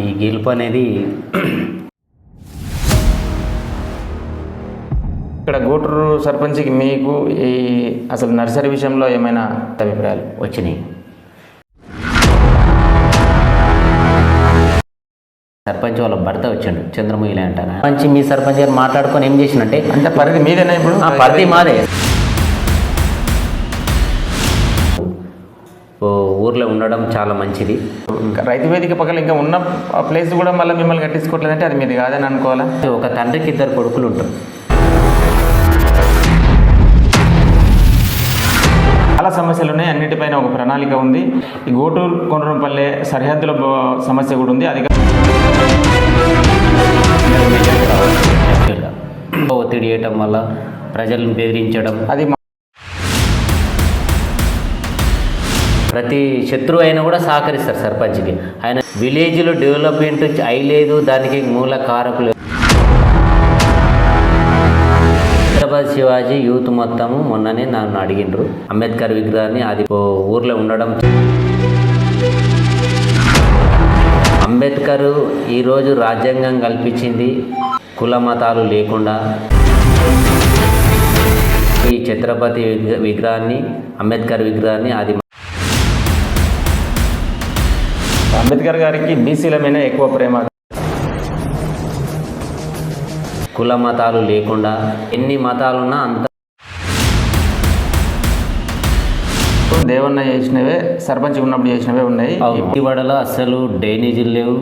ఈ గెలుపు అనేది ఇక్కడ గూటూరు సర్పంచ్కి మీకు ఈ అసలు నర్సరీ విషయంలో ఏమైనా అభిప్రాయాలు వచ్చినాయి? సర్పంచ్ వాళ్ళ భర్త వచ్చాడు చంద్రముగిలి అంటాను? సర్పంచ్ మీ సర్పంచ్ గారు మాట్లాడుకొని ఏం చేసినంటే అంటే పరిధి మీదేనా ఇప్పుడు? పరిధి మాదే. ఊర్లో ఉండడం చాలా మంచిది. ఇంకా రైతు వేదిక పక్కన ఇంకా ఉన్న ప్లేస్ కూడా మళ్ళీ మిమ్మల్ని కట్టించుకోవట్లేదంటే అది మీది కాదని అనుకోవాలా? ఒక తండ్రికి ఇద్దరు కొడుకులు ఉంటారు. చాలా సమస్యలు ఉన్నాయి. అన్నిటిపైన ఒక ప్రణాళిక ఉంది. ఈ గోటూరు కొండరంపల్లె సరిహద్దుల సమస్య కూడా ఉంది. అది ఒత్తిడి చేయటం వల్ల ప్రజలను బెదిరించడం. అది ప్రతి శత్రువు అయినా కూడా సహకరిస్తారు సర్పంచ్కి. ఆయన విలేజ్లో డెవలప్మెంట్ అయ్యలేదు దానికి మూల కారకులు హైదరాబాద్ శివాజీ యూత్ మొత్తము మొన్ననే నన్ను అడిగిండ్రు. అంబేద్కర్ విగ్రహాన్ని అది ఓ ఊర్లో ఉండడం. అంబేద్కర్ ఈరోజు రాజ్యాంగం కల్పించింది. కుల మతాలు లేకుండా. ఈ ఛత్రపతి విగ్రహాన్ని అంబేద్కర్ విగ్రహాన్ని అది అంబేద్కర్ గారికి బీసీల మీద ఎక్కువ ప్రేమ. కుల మతాలు లేకుండా ఎన్ని మతాలున్నా అంత దేవన్న చేసినవే సర్పంచ్ ఉన్నప్పుడు చేసినవే ఉన్నాయి. విజయవాడలో అసలు డ్రైనేజీలు లేవు.